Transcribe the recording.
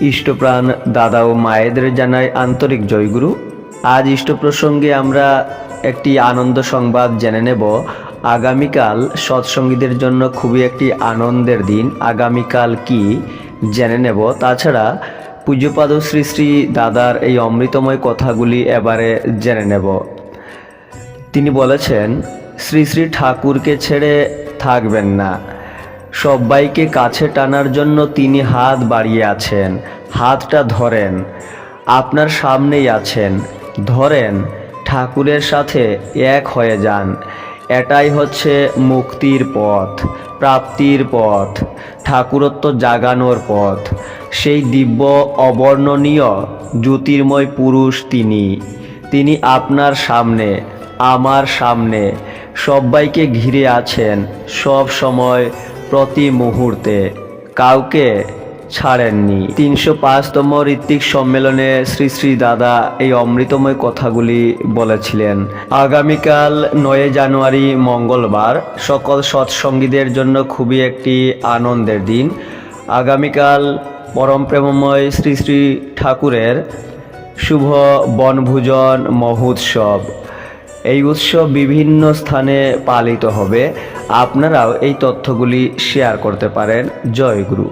ইষ্টপ্রাণ দাদা ও মায়েদের জানাই আন্তরিক জয়গুরু। আজ ইষ্ট প্রসঙ্গে আমরা একটি আনন্দ সংবাদ জেনে নেব। আগামীকাল সৎসঙ্গীদের জন্য খুবই একটি আনন্দের দিন। আগামীকাল কি জেনে নেব। তাছাড়া পূজ্যপাদ শ্রী শ্রী দাদার এই অমৃতময় কথাগুলি এবারে জেনে নেব। তিনি বলেছেন, শ্রী শ্রী ঠাকুরকে ছেড়ে থাকবেন না। সবাইকে কাছে টানার জন্য তিনি হাত বাড়িয়ে আছেন, হাতটা ধরেন, আপনার সামনেই আছেন, ধরেন, ঠাকুরের সাথে এক হয়ে যান। এটাই হচ্ছে মুক্তির পথ, প্রাপ্তির পথ, ঠাকুরত্ব জাগানোর পথ। সেই দিব্য অবর্ণনীয় জ্যোতির্ময় পুরুষ তিনি। তিনি আপনার সামনে, আমার সামনে সবাইকে ঘিরে আছেন সব সময় প্রতি মুহূর্তে কাউকে ছাড়েননি। তিনশো পাঁচতম ঋত্বিক সম্মেলনে শ্রী শ্রী দাদা এই অমৃতময় কথাগুলি বলেছিলেন। আগামীকাল নয় জানুয়ারি মঙ্গলবার সকল সৎসঙ্গীদের জন্য খুবই একটি আনন্দের দিন। আগামীকাল পরম প্রেমময় শ্রী শ্রী ঠাকুরের শুভ বনভোজন মহোৎসব। এই উৎসব বিভিন্ন স্থানে পালিত হবে। আপনারাও এই তথ্যগুলি শেয়ার করতে পারেন। জয় গুরু।